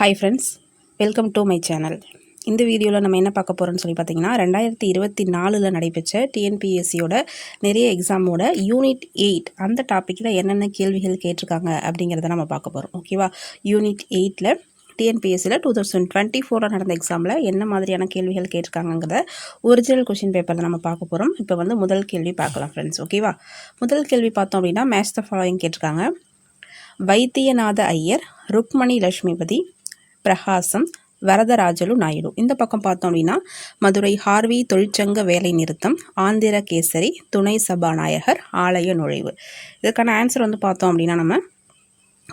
Hi friends welcome to my channel இந்த வீடியோவில் நம்ம என்ன பார்க்க போகிறோம்னு சொல்லி பார்த்தீங்கன்னா ரெண்டாயிரத்தி இருபத்தி நாலில் நடைபெற்ற டிஎன்பிஎஸ்சியோட நிறைய எக்ஸாமோட யூனிட் எயிட் அந்த டாப்பிக்கில் என்னென்ன கேள்விகள் கேட்டிருக்காங்க அப்படிங்கிறத நம்ம பார்க்க போகிறோம் ஓகேவா யூனிட் எயிட்டில் டிஎன்பிஎஸ்சியில் டூ தௌசண்ட் டுவெண்ட்டி ஃபோரில் நடந்த எக்ஸாமில் என்ன மாதிரியான கேள்விகள் கேட்டிருக்காங்கிறத ஒரிஜினல் கொஷின் பேப்பரில் நம்ம பார்க்க போகிறோம் இப்போ வந்து முதல் கேள்வி பார்க்கலாம் ஃப்ரெண்ட்ஸ் ஓகேவா முதல் கேள்வி பார்த்தோம் அப்படின்னா மேட்ச் த ஃபாலோயிங் கேட்டிருக்காங்க. வைத்தியநாத ஐயர் ருக்மணி லட்சுமிபதி பிரகாசம் வரதராஜலு நாயுடு. இந்த பக்கம் பார்த்தோம் அப்படின்னா மதுரை ஹார்வி தொழிற்சங்க வேலை நிறுத்தம் ஆந்திர கேசரி துணை சபாநாயகர் ஆலய நுழைவு. இதற்கான ஆன்சர் வந்து பார்த்தோம் அப்படின்னா நம்ம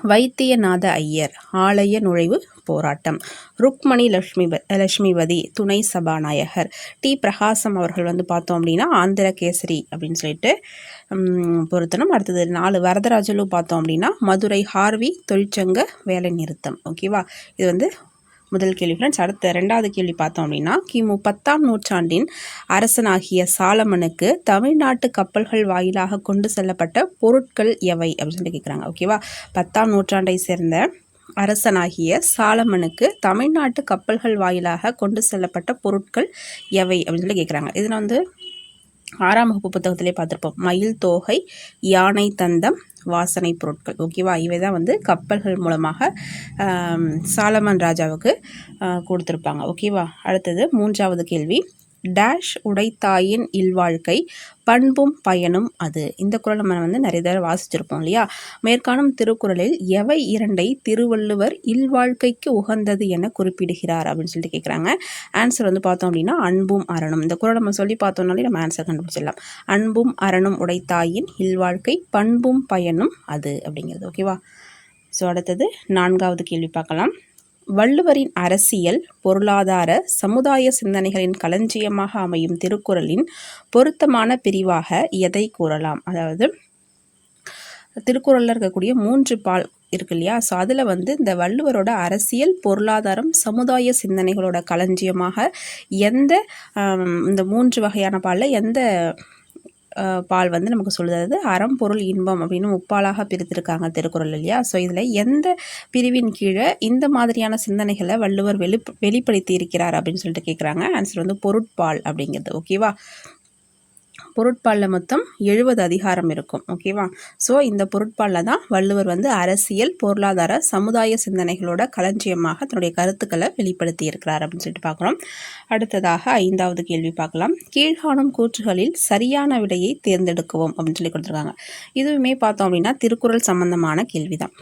வைத்தியநாத ஐயர் ஆலய நுழைவு போராட்டம். ருக்மணி லட்சுமி லட்சுமிபதி துணை சபாநாயகர். டி. பிரகாசம் அவர்கள் வந்து பார்த்தோம் அப்படின்னா ஆந்திர கேசரி அப்படின்னு சொல்லிட்டு பொருத்தணும். அடுத்தது நாலு வரதராஜலு பார்த்தோம் அப்படின்னா மதுரை ஹார்வி தொழிற்சங்க வேலை நிறுத்தம். ஓகேவா இது வந்து முதல் கேள்வி ஃப்ரெண்ட்ஸ் அடுத்த ரெண்டாவது கேள்வி பார்த்தோம் அப்படின்னா கிமு பத்தாம் நூற்றாண்டின் அரசனாகிய சாலமனுக்கு தமிழ்நாட்டு கப்பல்கள் வாயிலாக கொண்டு செல்லப்பட்ட பொருட்கள் எவை? அப்படின்னு சொல்லி கேட்குறாங்க ஓகேவா பத்தாம் நூற்றாண்டை சேர்ந்த அரசனாகிய சாலமனுக்கு தமிழ்நாட்டு கப்பல்கள் வாயிலாக கொண்டு செல்லப்பட்ட பொருட்கள் எவை அப்படின்னு சொல்லி கேட்குறாங்க இதில் வந்து ஆறாம் வகுப்பு புத்தகத்திலே பார்த்துருப்போம். மயில் தோகை யானை தந்தம் வாசனை பொருட்கள். ஓகேவா இவை தான் வந்து கப்பல்கள் மூலமாக சாலமன் ராஜாவுக்கு கொடுத்துருப்பாங்க. ஓகேவா அடுத்தது மூன்றாவது கேள்வி. டேஷ் உடைத்தாயின் இல்வாழ்க்கை பண்பும் பயனும் அது. இந்த குரல் நம்ம வந்து நிறைய தடவை வாசிச்சிருப்போம் இல்லையா? மேற்காணும் திருக்குறளில் எவை இரண்டை திருவள்ளுவர் இல்வாழ்க்கைக்கு உகந்தது என குறிப்பிடுகிறார் அப்படின்னு சொல்லிட்டு கேட்குறாங்க ஆன்சர் வந்து பார்த்தோம் அப்படின்னா அன்பும் அறணும். இந்த குரல் நம்ம சொல்லி பார்த்தோம்னாலே நம்ம ஆன்சர் கண்டுபிடிச்சிடலாம். அன்பும் அரணும் உடைத்தாயின் இல்வாழ்க்கை பண்பும் பயனும் அது அப்படிங்கிறது. ஓகேவா? ஸோ அடுத்தது நான்காவது கேள்வி பார்க்கலாம். வள்ளுவரின் அரசியல் பொருளாதார சமுதாய சிந்தனைகளின் களஞ்சியமாக அமையும் திருக்குறளின் பொருத்தமான பிரிவாக எதை கூறலாம்? அதாவது திருக்குறளில் இருக்கக்கூடிய மூன்று பால் இருக்கு இல்லையா? ஸோ அதில் வந்து இந்த வள்ளுவரோட அரசியல் பொருளாதாரம் சமுதாய சிந்தனைகளோட களஞ்சியமாக எந்த இந்த மூன்று வகையான பாலில் எந்த பால் வந்து நமக்கு சொல்லுது. அறம் பொருள் இன்பம் அப்படின்னு முப்பாலாக பிரித்திருக்காங்க திருக்குறள் இல்லையா? ஸோ இதில் எந்த பிரிவின் கீழே இந்த மாதிரியான சிந்தனைகளை வள்ளுவர் வெளி வெளிப்படுத்தி இருக்கிறார் அப்படின்னு சொல்லிட்டு கேட்குறாங்க ஆன்சர் வந்து பொருட்பால் அப்படிங்கிறது. ஓகேவா பொருட்பாலில் மொத்தம் எழுபது அதிகாரம் இருக்கும். ஓகேவா? ஸோ இந்த பொருட்பாலில் தான் வள்ளுவர் வந்து அரசியல் பொருளாதார சமுதாய சிந்தனைகளோட களஞ்சியமாக தன்னுடைய கருத்துக்களை வெளிப்படுத்தி இருக்கிறார் அப்படின்னு சொல்லிட்டு பார்க்குறோம். அடுத்ததாக ஐந்தாவது கேள்வி பார்க்கலாம். கீழ்காணும் கூற்றுகளில் சரியான விடையை தேர்ந்தெடுக்கவும் அப்படின்னு சொல்லி கொடுத்துருக்காங்க. இதுவுமே பார்த்தோம் அப்படின்னா திருக்குறள் சம்பந்தமான கேள்வி தான்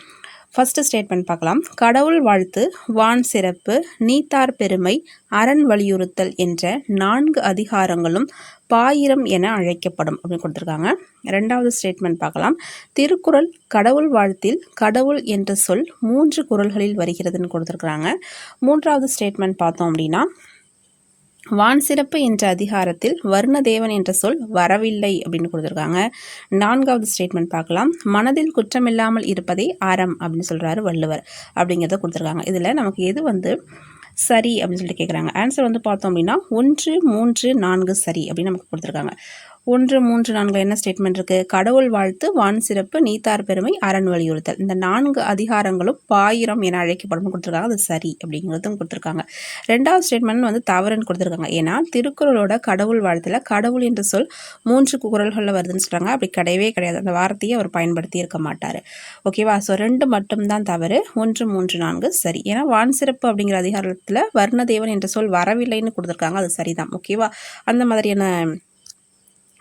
ஃபஸ்ட்டு ஸ்டேட்மெண்ட் பார்க்கலாம். கடவுள் வாழ்த்து வான் சிறப்பு நீத்தார் பெருமை அரண் வலியுறுத்தல் என்ற நான்கு அதிகாரங்களும் பாயிரம் என அழைக்கப்படும் அப்படின்னு கொடுத்துருக்காங்க. ரெண்டாவது ஸ்டேட்மெண்ட் பார்க்கலாம். திருக்குறள் கடவுள் வாழ்த்தில் கடவுள் என்ற சொல் மூன்று குரல்களில் வருகிறதுன்னு கொடுத்துருக்குறாங்க. மூன்றாவது ஸ்டேட்மெண்ட் பார்த்தோம் அப்படின்னா வான் சிறப்பு என்ற அதிகாரத்தில் வர்ணதேவன் என்ற சொல் வரவில்லை அப்படின்னு கொடுத்துருக்காங்க. நான்காவது ஸ்டேட்மெண்ட் பார்க்கலாம். மனதில் குற்றமில்லாமல் இருப்பதே அறம் அப்படின்னு சொல்கிறாரு வள்ளுவர் அப்படிங்கிறத கொடுத்துருக்காங்க. இதில் நமக்கு எது வந்து சரி அப்படின்னு சொல்லிட்டு கேட்குறாங்க ஆன்சர் வந்து பார்த்தோம் அப்படின்னா ஒன்று மூன்று நான்கு சரி அப்படின்னு நமக்கு கொடுத்துருக்காங்க. ஒன்று மூன்று நான்கு என்ன ஸ்டேட்மெண்ட் இருக்குது கடவுள் வாழ்த்து வான் சிறப்பு நீத்தார் பெருமை அரண் வலியுறுத்தல். இந்த நான்கு அதிகாரங்களும் பாயிரம் என அழைக்கப்படும். கொடுத்துருக்காங்க. அது சரி அப்படிங்கிறதும் கொடுத்துருக்காங்க. ரெண்டாவது ஸ்டேட்மெண்ட் வந்து தவறுன்னு கொடுத்துருக்காங்க. ஏன்னா திருக்குறளோட கடவுள் வாழ்த்தில் கடவுள் என்ற சொல் மூன்று குரல்களில் வருதுன்னு சொல்கிறாங்க அப்படி கிடையவே கிடையாது. அந்த வார்த்தையை அவர் பயன்படுத்தி இருக்க மாட்டார். ஓகேவா ஸோ ரெண்டு மட்டும்தான் தவறு. ஒன்று மூன்று நான்கு சரி. ஏன்னா வான் சிறப்பு அப்படிங்கிற அதிகாரத்தில் வர்ணதேவன் என்ற சொல் வரவில்லைன்னு கொடுத்துருக்காங்க. அது சரிதான். ஓகேவா அந்த மாதிரியான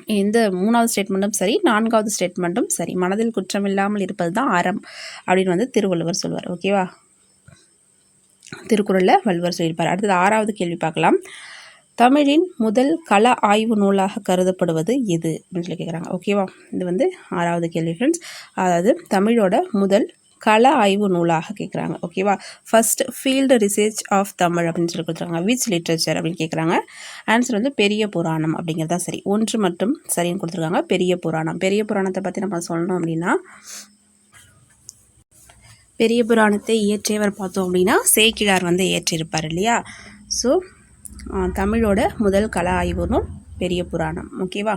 இந்த மூணாவது ஸ்டேட்மெண்ட்டும் சரி நான்காவது ஸ்டேட்மெண்ட்டும் சரி. மனதில் குற்றமில்லாமல் இருப்பது தான் அறம் அப்படின்னு வந்து திருவள்ளுவர் சொல்வார். ஓகேவா திருக்குறளில் வள்ளுவர் சொல்லியிருப்பார். அடுத்தது ஆறாவது கேள்வி பார்க்கலாம். தமிழின் முதல் கள ஆய்வு நூலாக கருதப்படுவது எது? அப்படின்னு சொல்லி கேட்குறாங்க. ஓகேவா இது வந்து ஆறாவது கேள்வி ஃப்ரெண்ட்ஸ் அதாவது தமிழோட முதல் கள ஆய்வு நூலாக கேட்குறாங்க ஓகேவா first field research of Tamil அப்படின்னு சொல்லி கொடுத்துருக்காங்க. விச் லிட்ரேச்சர் அப்படின்னு கேட்குறாங்க ஆன்சர் வந்து பெரிய புராணம் அப்படிங்கிறது தான் சரி. ஒன்று மட்டும் சரின்னு கொடுத்துருக்காங்க. பெரிய புராணம். பெரிய புராணத்தை பற்றி நம்ம சொல்லணும் அப்படின்னா பெரிய புராணத்தை இயற்றியவர் பார்த்தோம் அப்படின்னா சேக்கிழார் வந்து இயற்றியிருப்பார் இல்லையா? ஸோ தமிழோட முதல் கலா ஆய்வு நூல் பெரிய புராணம். ஓகேவா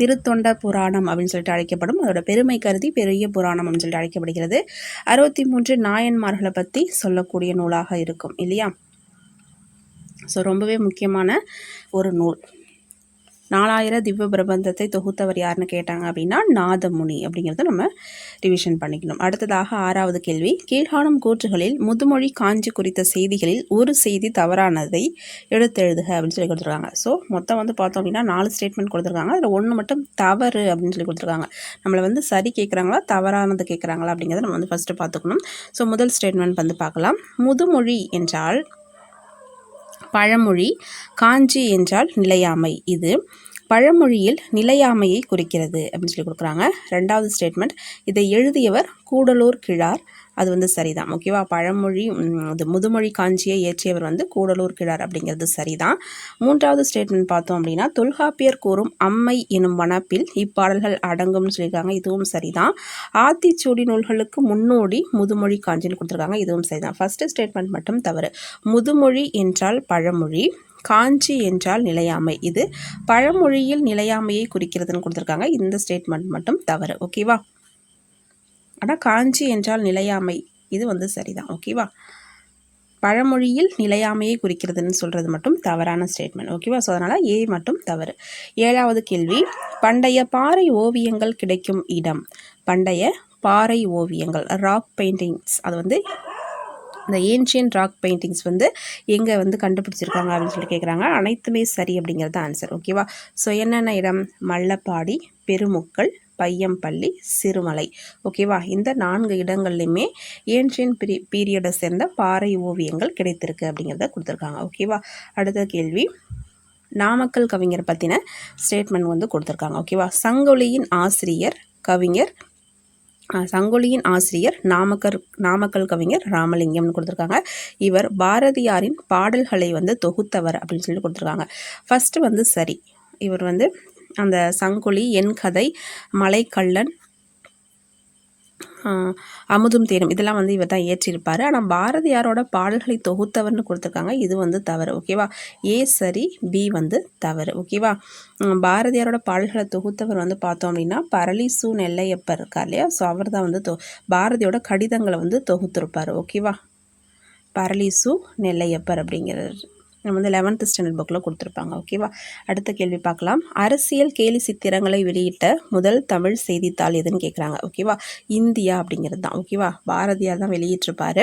திருத்தொண்ட புராணம் அப்படின்னு சொல்லிட்டு அழைக்கப்படும். அதோட பெருமை கருதி பெரிய புராணம் அப்படின்னு சொல்லிட்டு அழைக்கப்படுகிறது. அறுபத்தி மூன்று நாயன்மார்களை பற்றி சொல்லக்கூடிய நூலாக இருக்கும் இல்லையா? ஸோ ரொம்பவே முக்கியமான ஒரு நூல். நாலாயிரம் திவ்ய பிரபந்தத்தை தொகுத்தவர் யாருன்னு கேட்டாங்க அப்படின்னா நாதமுனி அப்படிங்கிறத நம்ம ரிவிஷன் பண்ணிக்கணும். அடுத்ததாக ஆறாவது கேள்வி கீழ்காணும் கூற்றுகளில் முதுமொழி காஞ்சி குறித்த செய்திகளில் ஒரு செய்தி தவறானதை எடுத்தெழுதுக அப்படின்னு சொல்லி கொடுத்துருக்காங்க. ஸோ மொத்தம் வந்து பார்த்தோம் அப்படின்னா நாலு ஸ்டேட்மெண்ட் கொடுத்துருக்காங்க. அதில் ஒன்று மட்டும் தவறு அப்படின்னு சொல்லி கொடுத்துருக்காங்க. நம்மளை வந்து சரி கேட்குறாங்களா தவறானது கேட்குறாங்களா அப்படிங்கிறத நம்ம வந்து ஃபஸ்ட்டு பார்த்துக்கணும். ஸோ முதல் ஸ்டேட்மெண்ட் வந்து பார்க்கலாம். முதுமொழி என்றால் பழமொழி காஞ்சி என்றால் நிலையாமை. இது பழமொழியில் நிலையாமையை குறிக்கிறது அப்படின்னு சொல்லி கொடுக்குறாங்க. ரெண்டாவது ஸ்டேட்மெண்ட் இதை எழுதியவர் கூடலூர் கிழார். அது வந்து சரிதான். ஓகேவா பழமொழி இது முதுமொழி காஞ்சியை இயற்றியவர் வந்து கூடலூர் கிழார் அப்படிங்கிறது சரிதான். மூன்றாவது ஸ்டேட்மெண்ட் பார்த்தோம் அப்படின்னா தொல்காப்பியர் கூறும் அம்மை எனும் வனப்பில் இப்பாடல்கள் அடங்கும்னு சொல்லியிருக்காங்க. இதுவும் சரிதான். ஆத்திச்சூடி நூல்களுக்கு முன்னோடி முதுமொழி காஞ்சின்னு கொடுத்துருக்காங்க. இதுவும் சரிதான். ஃபஸ்ட்டு ஸ்டேட்மெண்ட் மட்டும் தவறு. முதுமொழி என்றால் பழமொழி காஞ்சி என்றால் நிலையாமை. இது பழமொழியில் நிலையாமையை குறிக்கிறதுன்னு கொடுத்துருக்காங்க. இந்த ஸ்டேட்மெண்ட் மட்டும் தவறு. ஓகேவா ஆனால் காஞ்சி என்றால் நிலையாமை. இது வந்து சரிதான் ஓகேவா? பழமொழியில் நிலையாமையை குறிக்கிறதுன்னு சொல்கிறது மட்டும் தவறான ஸ்டேட்மெண்ட் ஓகேவா? ஸோ அதனால் ஏ மட்டும் தவறு. ஏழாவது கேள்வி பண்டைய பாறை ஓவியங்கள் கிடைக்கும் இடம். பண்டைய பாறை ஓவியங்கள் ராக் பெயிண்டிங்ஸ் அது வந்து இந்த ஏன்ஷியன் ராக் பெயிண்டிங்ஸ் வந்து எங்கே வந்து கண்டுபிடிச்சிருக்காங்க அப்படின்னு சொல்லி கேட்குறாங்க அனைத்துமே சரி அப்படிங்கிறது ஆன்சர் ஓகேவா? ஸோ என்னென்ன இடம்? மல்லப்பாடி பெருமுக்கள் பையம்பள்ளி சிறுமலை. ஓகேவா இந்த நான்கு இடங்கள்லையுமே ஏன்ஷியன் பீரி பீரியடை சேர்ந்த பாறை ஓவியங்கள் கிடைத்திருக்கு அப்படிங்கிறத கொடுத்துருக்காங்க. ஓகேவா அடுத்த கேள்வி. நாமக்கல் கவிஞர் பற்றின ஸ்டேட்மெண்ட் வந்து கொடுத்துருக்காங்க. ஓகேவா சங்கொலியின் ஆசிரியர் கவிஞர் சங்கொலியின் ஆசிரியர் நாமக்கர் நாமக்கல் கவிஞர் ராமலிங்கம்னு கொடுத்துருக்காங்க. இவர் பாரதியாரின் பாடல்களை வந்து தொகுத்தவர் அப்படின்னு சொல்லி கொடுத்துருக்காங்க. ஃபஸ்ட்டு வந்து சரி. இவர் வந்து அந்த சங்கொலி என் கதை மலைக்கள்ளன் அமுதும் தேனும் இதெல்லாம் வந்து இவர் தான் ஏற்றிருப்பார் ஆனால் பாரதியாரோட பாடல்களை தொகுத்தவர்னு கொடுத்துருக்காங்க. இது வந்து தவறு ஓகேவா? ஏ சரி பி வந்து தவறு ஓகேவா? பாரதியாரோட பாடல்களை தொகுத்தவர் வந்து பார்த்தோம் அப்படின்னா பரளிசு நெல்லையப்பர் இருக்கார் இல்லையா? ஸோ அவர் தான் வந்து தொ பாரதியோட கடிதங்களை வந்து தொகுத்திருப்பார் ஓகேவா? பரளிசு நெல்லையப்பர் அப்படிங்கிறது நம்ம வந்து லெவன்த்து ஸ்டாண்டர்ட் புக்கில் கொடுத்துருப்பாங்க. ஓகேவா அடுத்த கேள்வி பார்க்கலாம். அரசியல் கேலி சித்திரங்களை வெளியிட்ட முதல் தமிழ் செய்தித்தாள் எதுன்னு கேட்குறாங்க ஓகேவா இந்தியா அப்படிங்கிறது தான். ஓகேவா பாரதியார் தான் வெளியிட்டிருப்பார்.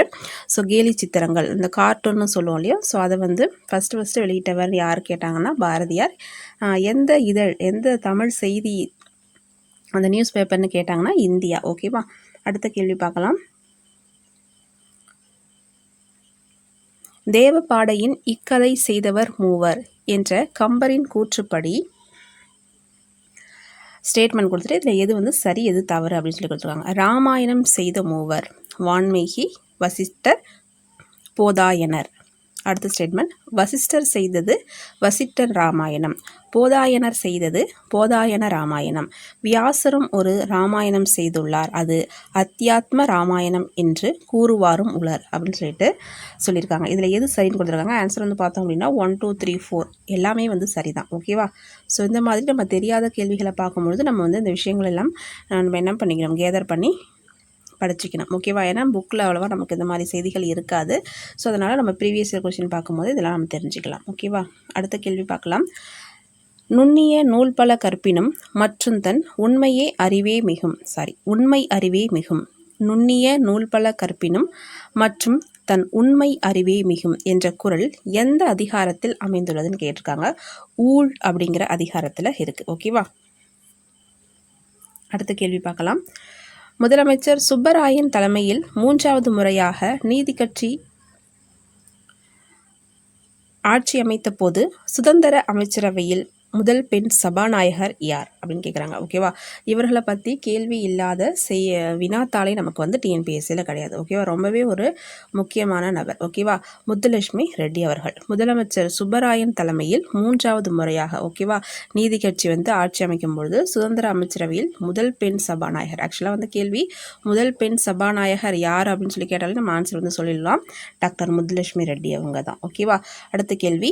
ஸோ கேலி சித்திரங்கள். இந்த கார்ட்டூன்னு சொல்லுவோம் இல்லையா? ஸோ அதை வந்து ஃபஸ்ட்டு ஃபஸ்ட்டு வெளியிட்டவர் யார் கேட்டாங்கன்னா பாரதியார். எந்த இதழ் எந்த தமிழ் செய்தி அந்த நியூஸ் பேப்பர்னு கேட்டாங்கன்னா இந்தியா. ஓகேவா அடுத்த கேள்வி பார்க்கலாம். தேவபாடையின் இக்கதை செய்தவர் மூவர் என்ற கம்பரின் கூற்றுப்படி ஸ்டேட்மெண்ட் கொடுத்துட்டு இதில் எது வந்து சரி எது தவறு அப்படின்னு சொல்லி கொடுத்துருக்காங்க. ராமாயணம் செய்த மூவர் வான்மீகி வசிஷ்டர் போதாயனர். அடுத்த ஸ்டேட்மெண்ட் வசிஷ்டர் செய்தது வசிஷ்டர் ராமாயணம். போதாயனர் செய்தது போதாயன ராமாயணம். வியாசரும் ஒரு ராமாயணம் செய்துள்ளார். அது அத்தியாத்ம ராமாயணம் என்று கூறுவாரும் உலர் அப்படின்னு சொல்லிட்டு சொல்லியிருக்காங்க. இதில் எது சரின்னு கொடுத்துருக்காங்க? ஆன்சர் வந்து பார்த்தோம் அப்படின்னா ஒன் டூ த்ரீ ஃபோர் எல்லாமே வந்து சரிதான். ஓகேவா ஸோ இந்த மாதிரி நம்ம தெரியாத கேள்விகளை பார்க்கும்பொழுது நம்ம வந்து இந்த விஷயங்கள் எல்லாம் நம்ம என்ன பண்ணிக்கிறோம் கேதர் பண்ணி படிச்சுக்கணும். ஓகேவா? ஏன்னா புக்கில் அவ்வளோவா நமக்கு இந்த மாதிரி செய்திகள் இருக்காது. ஸோ அதனால் நம்ம ப்ரீவியஸ் இயர் கொஷின் பார்க்கும்போது இதெல்லாம் நம்ம தெரிஞ்சுக்கலாம். ஓகேவா? அடுத்த கேள்வி பார்க்கலாம். நுண்ணிய நூல் பல கற்பினும் மற்றும் தன் உண்மையே அறிவே மிகும். சாரி உண்மை அறிவே மிகும். நுண்ணிய நூல் பல கற்பினும் மற்றும் தன் உண்மை அறிவே மிகும் என்ற குரல் எந்த அதிகாரத்தில் அமைந்துள்ளதுன்னு கேட்டிருக்காங்க. ஊழ் அப்படிங்கிற அதிகாரத்தில் இருக்குது ஓகேவா? அடுத்த கேள்வி பார்க்கலாம். முதலமைச்சர் சுப்பராயன் தலைமையில் மூன்றாவது முறையாக நீதி கட்சி ஆட்சி அமைத்த போது சுதந்திர அமைச்சரவையில் முதல் பெண் சபாநாயகர் யார் அப்படின்னு கேட்குறாங்க ஓகேவா இவர்களை பற்றி கேள்வி இல்லாத செய்ய வினாத்தாளே நமக்கு வந்து டிஎன்பிஎஸ்சியில் கிடையாது. ஓகேவா ரொம்பவே ஒரு முக்கியமான நபர். ஓகேவா முத்துலட்சுமி ரெட்டி அவர்கள். முதலமைச்சர் சுப்பராயன் தலைமையில் மூன்றாவது முறையாக. ஓகேவா நீதி கட்சி வந்து ஆட்சி அமைக்கும் பொழுது சுதந்திர அமைச்சரவையில் முதல் பெண் சபாநாயகர். ஆக்சுவலாக வந்து கேள்வி முதல் பெண் சபாநாயகர் யார் அப்படின்னு சொல்லி கேட்டாலும் நம்ம ஆன்சர் வந்து சொல்லிடலாம். டாக்டர் முத்துலட்சுமி ரெட்டி அவங்க தான். ஓகேவா அடுத்த கேள்வி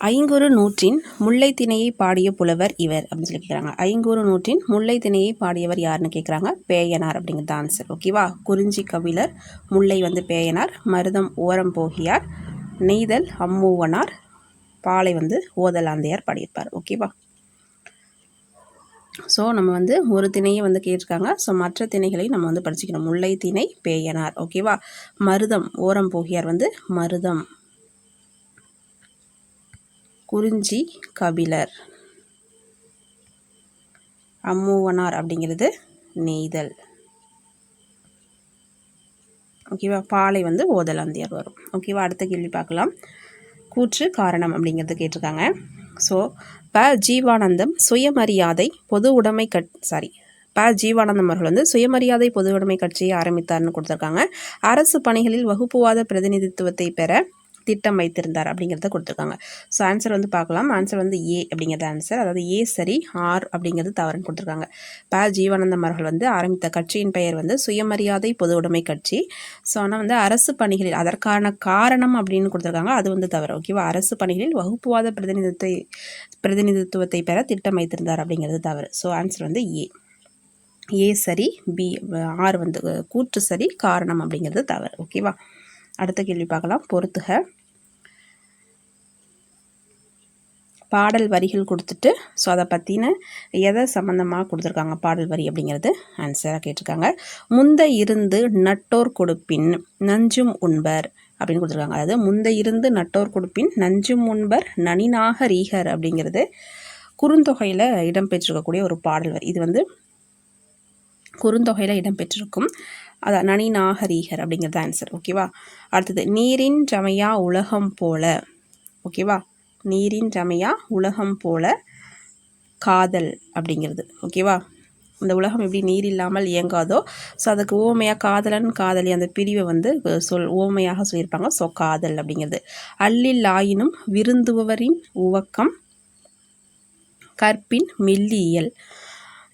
ஐங்குறு நூற்றின் முல்லை திணையை பாடிய புலவர் இவர் அப்படின்னு சொல்லி கேட்குறாங்க ஐங்குறு நூற்றின் முல்லை திணையை பாடியவர் யாருன்னு கேட்குறாங்க பேயனார் அப்படிங்கிறது ஆன்சர் ஓகேவா குறிஞ்சி கவிழர் முல்லை வந்து பேயனார் மருதம் ஓரம் போகியார் நெய்தல் அம்மூவனார் பாலை வந்து ஓதலாந்தையார் பாடியிருப்பார். ஓகேவா ஸோ நம்ம வந்து ஒரு திணையை வந்து கேட்டிருக்காங்க. ஸோ மற்ற திணைகளையும் நம்ம வந்து படிச்சுக்கணும். முல்லை திணை பேயனார். ஓகேவா மருதம் ஓரம் போகியார் வந்து மருதம். குறிஞ்சி கபிலர். அம்மூவனார் அப்படிங்கிறது நெய்தல். ஓகேவா பாலை வந்து ஓதலாந்தியார் வரும். ஓகேவா அடுத்த கேள்வி பார்க்கலாம். கூற்று காரணம் அப்படிங்கிறது கேட்டிருக்காங்க. ஸோ ப. ஜீவானந்தம் சுயமரியாதை பொது உடைமை கட் சாரி ப. ஜீவானந்தம் அவர்கள் வந்து சுயமரியாதை பொது உடைமை கட்சியை ஆரம்பித்தார்னு கொடுத்துருக்காங்க. அரசு பணிகளில் வகுப்புவாத பிரதிநிதித்துவத்தை பெற திட்டம் வைத்திருந்தார் அப்படிங்கிறத கொடுத்துருக்காங்க. ஸோ ஆன்சர் வந்து பார்க்கலாம். ஆன்சர் வந்து ஏ அப்படிங்கிறது ஆன்சர் அதாவது ஏ சரி ஆர் அப்படிங்கிறது தவறுன்னு கொடுத்துருக்காங்க. ப ஜீவானந்தம் அவர்கள் வந்து ஆரம்பித்த கட்சியின் பெயர் வந்து சுயமரியாதை பொது உடைமை கட்சி. ஸோ ஆனால் வந்து அரசு பணிகளில் அதற்கான காரணம் அப்படின்னு கொடுத்துருக்காங்க. அது வந்து தவறு. ஓகேவா அரசு பணிகளில் வகுப்புவாத பிரதிநிதித்துவத்தை பிரதிநிதித்துவத்தை பெற திட்டம் வைத்திருந்தார் அப்படிங்கிறது தவறு. ஸோ ஆன்சர் வந்து ஏ ஏ சரி பி ஆர் வந்து கூற்று சரி காரணம் அப்படிங்கிறது தவறு. ஓகேவா அடுத்த கேள்வி பார்க்கலாம். பொறுத்துக. பாடல் வரிகள் கொடுத்துட்டு ஸோ அதை பற்றின எதை சம்மந்தமாக கொடுத்துருக்காங்க பாடல் வரி அப்படிங்கிறது? ஆன்சராக கேட்டிருக்காங்க. முந்த இருந்து நட்டோர் கொடுப்பின் நஞ்சும் உண்பர் அப்படின்னு கொடுத்துருக்காங்க. அதாவது முந்த இருந்து நட்டோர் கொடுப்பின் நஞ்சும் உண்பர் நனினாக ரீகர் அப்படிங்கிறது குறுந்தொகையில் இடம்பெற்றிருக்கக்கூடிய ஒரு பாடல் வரி. இது வந்து குறுந்தொகையில் இடம்பெற்றிருக்கும். அதான் நனி நாகரீகர் அப்படிங்கிறது ஆன்சர் ஓகேவா அடுத்தது நீரின் ரமையா உலகம் போல. ஓகேவா நீரின் ரமையா உலகம் போல காதல் அப்படிங்கிறது. ஓகேவா இந்த உலகம் எப்படி நீர் இல்லாமல் இயங்காதோ ஸோ அதுக்கு ஓமையாக காதலன் காதலி அந்த பிரிவை வந்து சொல் ஓமையாக சொல்லியிருப்பாங்க. ஸோ காதல் அப்படிங்கிறது. அல்லில் ஆயினும் விருந்துபவரின் உவக்கம் கற்பின் மெல்லியல்.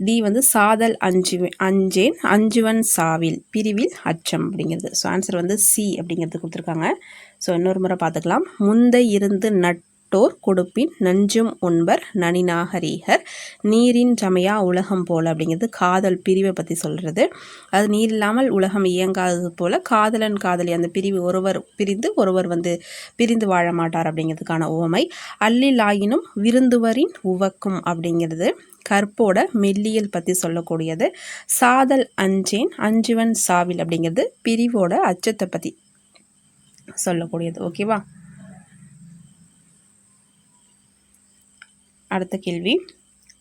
டி வந்து சாதல் அஞ்சு அஞ்சேன் அஞ்சுவன் சாவில் பிரிவில் அச்சம் அப்படிங்கிறது. ஸோ ஆன்சர் வந்து சி அப்படிங்கிறது கொடுத்துருக்காங்க. ஸோ இன்னொரு முறை பார்த்துக்கலாம். முந்தை இருந்து நட்டோர் கொடுப்பின் நஞ்சும் உண்பர் நனிநாகரீகர் நீரின் சமையா உலகம் போல் அப்படிங்கிறது காதல் பிரிவை பற்றி சொல்கிறது அது நீர் இல்லாமல் உலகம் இயங்காதது போல் காதலன் காதலி அந்த பிரிவு ஒருவர் பிரிந்து ஒருவர் வந்து பிரிந்து வாழ மாட்டார் அப்படிங்கிறதுக்கான உவமை. அல்லிலாயினும் விருந்துவரின் உவக்கும் அப்படிங்கிறது. கற்போட மெல்லியல் பற்றி சொல்லக்கூடியது. சாதல் அஞ்சேன் அஞ்சுவன் சாவில் அப்படிங்கிறது பிரிவோட அச்சத்தை பற்றி சொல்லக்கூடியது. ஓகேவா அடுத்த கேள்வி.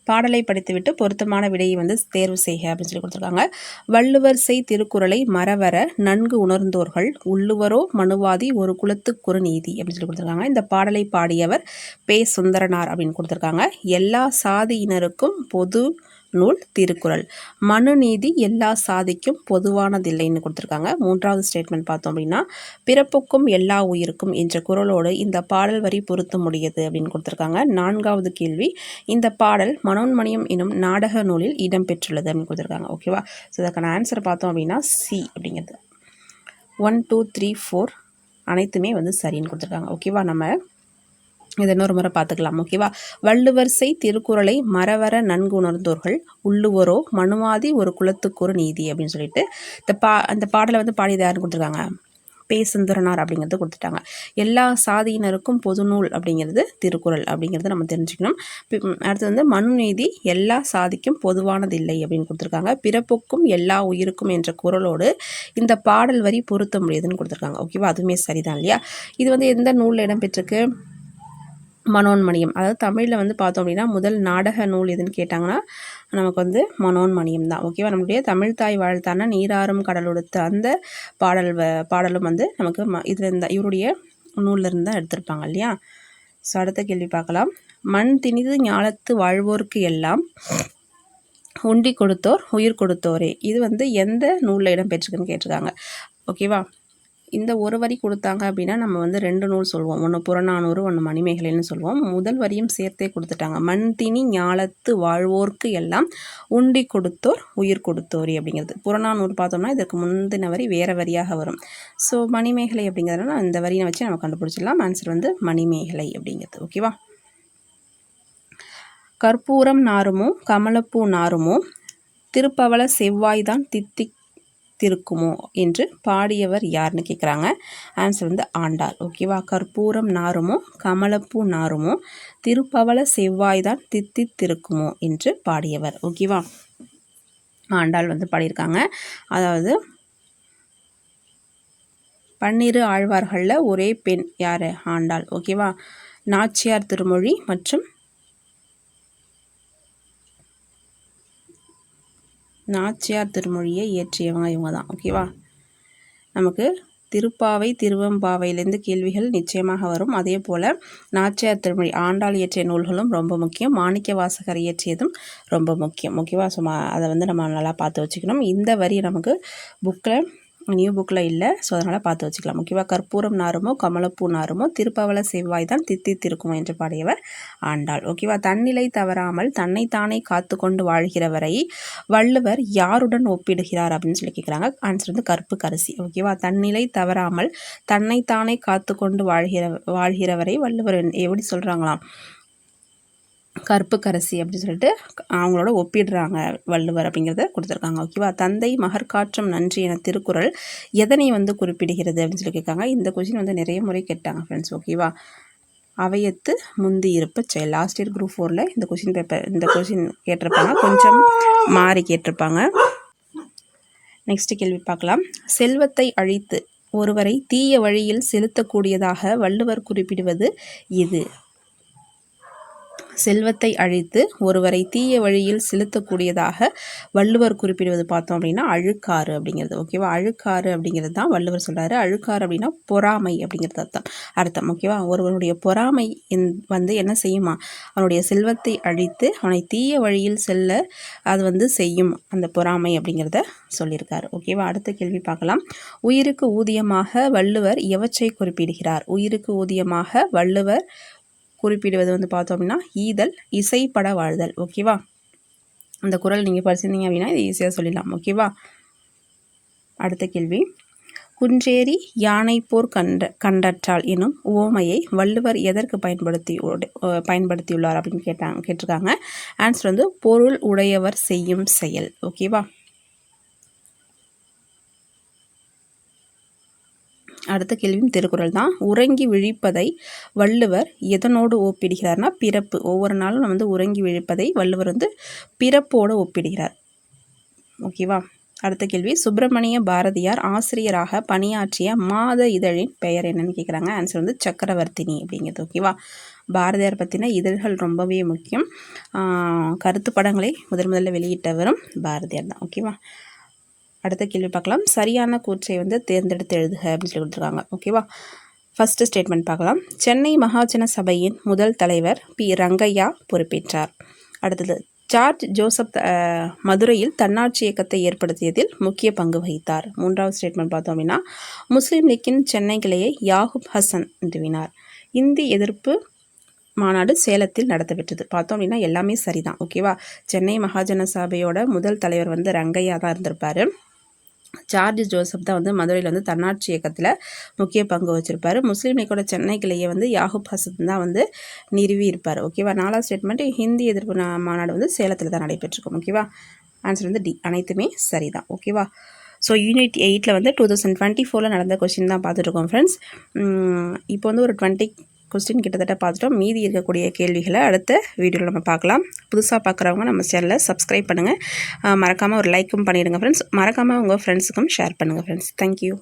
பாடலை படித்துவிட்டு பொருத்தமான விடையை வந்து தேர்வு செய்க அப்படின்னு சொல்லி கொடுத்துருக்காங்க. வள்ளுவர் செய் திருக்குறளை மரவர நன்கு உணர்ந்தோர்கள் உள்ளுவரோ மனுவாதி ஒரு குலத்துக்குறு நீதி அப்படின்னு சொல்லி கொடுத்துருக்காங்க. இந்த பாடலை பாடியவர் பே சுந்தரனார் அப்படின்னு கொடுத்துருக்காங்க. எல்லா சாதியினருக்கும் பொது நூல் திருக்குறள். மனுநீதி எல்லா சாதிக்கும் பொதுவானதில்லைன்னு கொடுத்துருக்காங்க. மூன்றாவது ஸ்டேட்மெண்ட் பார்த்தோம் அப்படின்னா பிறப்புக்கும் எல்லா உயிருக்கும் என்ற குரலோடு இந்த பாடல் வரி பொருத்த முடியுது அப்படின்னு கொடுத்துருக்காங்க. நான்காவது கேள்வி இந்த பாடல் மனோன்மணியம் எனும் நாடக நூலில் இடம்பெற்றுள்ளது அப்படின்னு கொடுத்துருக்காங்க. ஓகேவா ஸோ அதுக்கான ஆன்சர் பார்த்தோம் அப்படின்னா சி அப்படிங்கிறது. ஒன் டூ த்ரீ ஃபோர் அனைத்துமே வந்து சரின்னு கொடுத்துருக்காங்க. ஓகேவா நம்ம இதை இன்னொரு முறை பார்த்துக்கலாம் ஓகேவா? வள்ளுவர் செய் திருக்குறளை மரவர நன்கு உணர்ந்தோர்கள் உள்ளுவரோ மனுவாதி ஒரு குலத்துக்கு ஒரு நீதி அப்படின்னு சொல்லிட்டு இந்த பா அந்த பாடலை வந்து பாடியது யாருன்னு கொடுத்துருக்காங்க? பேசுந்தரனார் அப்படிங்கிறது கொடுத்துட்டாங்க. எல்லா சாதியினருக்கும் பொது நூல் அப்படிங்கிறது திருக்குறள் அப்படிங்கிறது நம்ம தெரிஞ்சுக்கணும். அடுத்து வந்து மனுநீதி எல்லா சாதிக்கும் பொதுவானது இல்லை அப்படின்னு கொடுத்துருக்காங்க. பிறப்புக்கும் எல்லா உயிருக்கும் என்ற குரலோடு இந்த பாடல் வரி பொருத்த முடியுதுன்னு கொடுத்துருக்காங்க. ஓகேவா? அதுவுமே சரிதான் இல்லையா? இது வந்து எந்த நூலில் இடம்பெற்றிருக்கு? மனோன்மணியம். அதாவது தமிழில் வந்து பார்த்தோம் அப்படின்னா முதல் நாடக நூல் எதுன்னு கேட்டாங்கன்னா நமக்கு வந்து மனோன்மணியம் தான். ஓகேவா நம்மளுடைய தமிழ் தாய் வாழ்த்தான நீராறும் கடலொடுத்த அந்த பாடல் பாடலும் வந்து நமக்கு ம இதில் இருந்த இவருடைய நூலிருந்து தான் எடுத்திருப்பாங்க இல்லையா? ஸோ அடுத்த கேள்வி பார்க்கலாம். மண் திணிது ஞாலத்து வாழ்வோருக்கு எல்லாம் உண்டி கொடுத்தோர் உயிர் கொடுத்தோரே. இது வந்து எந்த நூலில் இடம் பெற்றுக்குன்னு கேட்டிருக்காங்க ஓகேவா இந்த ஒரு வரி கொடுத்தாங்க அப்படின்னா நம்ம வந்து ரெண்டு நூல் சொல்லுவோம் ஒன்று புறநானூறு ஒன்று மணிமேகலைன்னு சொல்லுவோம் முதல் வரியும் சேர்த்தே கொடுத்துட்டாங்க. மண் தினி ஞாலத்து வாழ்வோர்க்கு எல்லாம் உண்டி கொடுத்தோர் உயிர் கொடுத்தோரி அப்படிங்கிறது. புறநானூறு பார்த்தோம்னா இதற்கு முந்தின வரி வேறு வரியாக வரும். ஸோ மணிமேகலை அப்படிங்கிறதுனால இந்த வரியை வச்சு நம்ம கண்டுபிடிச்சிடலாம். ஆன்சர் வந்து மணிமேகலை அப்படிங்கிறது. ஓகேவா கற்பூரம் நாருமோ கமலப்பூ நாருமோ திருப்பவள செவ்வாய்தான் தித்திக் திருக்குமோ என்று பாடியவர் யாருன்னு கேட்குறாங்க ஆன்சர் வந்து ஆண்டாள். ஓகேவா கற்பூரம் நாருமோ கமலப்பூ நாருமோ திருப்பவள செவ்வாய்தான் தித்தி திருக்குமோ என்று பாடியவர். ஓகேவா ஆண்டாள் வந்து பாடியிருக்காங்க. அதாவது பன்னிரு ஆழ்வார்களில் ஒரே பெண் யார்? ஆண்டாள். ஓகேவா நாச்சியார் திருமொழி மற்றும் நாச்சியார் திருமொழியை இயற்றியவங்க இவங்க தான் ஓகேவா நமக்கு திருப்பாவை திருவம்பாவையிலேருந்து கேள்விகள் நிச்சயமாக வரும். அதே போல் நாச்சியார் திருமொழி ஆண்டாள் இயற்றிய நூல்களும் ரொம்ப முக்கியம். மாணிக்க வாசகர் இயற்றியதும் ரொம்ப முக்கியம். ஓகேவா சும்மா அதை வந்து நம்ம நல்லா பார்த்து வச்சுக்கணும். இந்த வரி நமக்கு புக்கில் நியூ புக்கில் இல்லை. ஸோ அதனால் பார்த்து வச்சுக்கலாம். முக்கியமாக கற்பூரம் நாருமோ கமலப்பூ நாருமோ திருப்பவள செவ்வாய் தான் தித்தி திருக்கும் என்று பாடியவர் ஆண்டாள். ஓகேவா? தன்னிலை தவறாமல் தன்னைத்தானே காத்து கொண்டு வாழ்கிறவரை வள்ளுவர் யாருடன் ஒப்பிடுகிறார் அப்படின்னு சொல்லி கேட்குறாங்க ஆன்சர் வந்து கற்பு கரிசி. ஓகேவா? தன்னிலை தவறாமல் தன்னைத்தானே காத்து கொண்டு வாழ்கிற வாழ்கிறவரை வள்ளுவர் எப்படி சொல்கிறாங்களாம் கருப்பு கரசி அப்படின்னு சொல்லிட்டு அவங்களோட ஒப்பிடுறாங்க வள்ளுவர் அப்படிங்கிறத கொடுத்துருக்காங்க ஓகேவா தந்தை மகர்காற்றம் நன்றி என திருக்குறள் எதனை வந்து குறிப்பிடுகிறது அப்படின்னு சொல்லி கேட்காங்க. இந்த கொஷின் வந்து நிறைய முறை கேட்டாங்க ஃப்ரெண்ட்ஸ் ஓகேவா அவையத்து முந்தி இருப்ப செயல். லாஸ்ட் இயர் குரூப் ஃபோரில் இந்த கொஷின் பேப்பர் இந்த கொஷின் கேட்டிருப்பாங்க. கொஞ்சம் மாறி கேட்டிருப்பாங்க. நெக்ஸ்ட் கேள்வி பார்க்கலாம். செல்வத்தை அழித்து ஒருவரை தீய வழியில் செலுத்தக்கூடியதாக வள்ளுவர் குறிப்பிடுவது இது செல்வத்தை அழித்து ஒருவரை தீய வழியில் செலுத்தக்கூடியதாக வள்ளுவர் குறிப்பிடுவது பார்த்தோம் அப்படின்னா அழுக்காறு அப்படிங்கிறது. ஓகேவா? அழுக்காறு அப்படிங்கிறது தான் வள்ளுவர் சொல்கிறாரு அழுக்காறு அப்படின்னா பொறாமை அப்படிங்கிறது அர்த்தம். அர்த்தம். ஓகேவா? ஒருவனுடைய பொறாமை வந்து என்ன செய்யுமா? அவனுடைய செல்வத்தை அழித்து அவனை தீய வழியில் செல்ல அது வந்து செய்யும் அந்த பொறாமை அப்படிங்கிறத சொல்லியிருக்காரு. ஓகேவா? அடுத்த கேள்வி பார்க்கலாம். உயிருக்கு ஊதியமாக வள்ளுவர் எவற்றை குறிப்பிடுகிறார்? உயிருக்கு ஊதியமாக வள்ளுவர் குறிப்பிடுவது வந்து பார்த்தோம் அப்படின்னா ஈதல் இசைப்பட வாழ்தல். ஓகேவா அந்த குரல் நீங்கள் படிச்சிருந்தீங்க அப்படின்னா இது ஈஸியாக சொல்லிடலாம். ஓகேவா அடுத்த கேள்வி. குன்றேறி யானை போர் கண்ட கண்டற்றால் எனும் ஓமையை வள்ளுவர் எதற்கு பயன்படுத்தி பயன்படுத்தியுள்ளார் அப்படின்னு கேட்டாங்க கேட்டிருக்காங்க. ஆன்சர் வந்து பொருள் உடையவர் செய்யும் செயல். ஓகேவா அடுத்த கேள்வியும் திருக்குறள் தான். உறங்கி விழிப்பதை வள்ளுவர் எதனோடு ஒப்பிடுகிறார்னா பிறப்பு. ஒவ்வொரு நாளும் நம்ம வந்து உறங்கி விழிப்பதை வள்ளுவர் வந்து பிறப்போடு ஒப்பிடுகிறார். ஓகேவா அடுத்த கேள்வி. சுப்பிரமணிய பாரதியார் ஆசிரியராக பணியாற்றிய மாத இதழின் பெயர் என்னன்னு கேட்குறாங்க ஆன்சர் வந்து சக்கரவர்த்தினி அப்படிங்கிறது. ஓகேவா பாரதியார் பற்றின இதழ்கள் ரொம்பவே முக்கியம். கருத்து படங்களை முதல் முதல்ல வெளியிட்டவரும் பாரதியார் தான். ஓகேவா அடுத்த கேள்வி பார்க்கலாம். சரியான கூற்றை வந்து தேர்ந்தெடுத்து எழுதுக அப்படின்னு சொல்லி கொடுத்துருக்காங்க. ஓகேவா ஃபஸ்ட்டு ஸ்டேட்மெண்ட் பார்க்கலாம். சென்னை மகாஜன சபையின் முதல் தலைவர் பி. ரங்கையா பொறுப்பேற்றார். அடுத்தது ஜார்ஜ் ஜோசப் மதுரையில் தன்னாட்சி இயக்கத்தை ஏற்படுத்தியதில் முக்கிய பங்கு வகித்தார். மூன்றாவது ஸ்டேட்மெண்ட் பார்த்தோம் அப்படின்னா முஸ்லீம் லீக்கின் சென்னை கிளையை யாகுப் ஹசன் நிறுவினார் இந்தி எதிர்ப்பு மாநாடு சேலத்தில் நடத்தப்பெற்றது. பார்த்தோம் அப்படின்னா எல்லாமே சரிதான். ஓகேவா சென்னை மகாஜன சபையோட முதல் தலைவர் வந்து ரங்கையா தான் இருந்திருப்பார். ஜார்ஜ் ஜோசப் தான் வந்து மதுரையில் வந்து தன்னாட்சி இயக்கத்தில் முக்கிய பங்கு வச்சுருப்பார். முஸ்லீம் லீக்கோட சென்னை கிளையை வந்து யாகூப் ஹசன் தான் வந்து நிறுவி இருப்பார். ஓகேவா நாலாம் ஸ்டேட்மெண்ட் ஹிந்தி எதிர்ப்பு மாநாடு வந்து சேலத்தில் தான் நடைபெற்றிருக்கும். ஓகேவா ஆன்சர் வந்து டி. அனைத்துமே சரிதான். ஓகேவா ஸோ யூனிட் எயிட்டில் வந்து டூ தௌசண்ட் டுவெண்ட்டி ஃபோரில் நடந்த கொஷின் தான் பார்த்துட்ருக்கோம் ஃப்ரெண்ட்ஸ் இப்போ வந்து ஒரு டுவெண்ட்டி கொஸ்டின் கிட்டத்தட்ட பார்த்துட்டோம். மீதி இருக்கக்கூடிய கேள்விகளை அடுத்த வீடியோவில் நம்ம பார்க்கலாம். புதுசாக பார்க்குறவங்க நம்ம சேனலை சப்ஸ்கிரைப் பண்ணுங்கள் மறக்காமல் ஒரு லைக்கும் பண்ணிவிடுங்க ஃப்ரெண்ட்ஸ் மறக்காமல் உங்கள் ஃப்ரெண்ட்ஸுக்கும் ஷேர் பண்ணுங்கள் ஃப்ரெண்ட்ஸ் தேங்க்யூ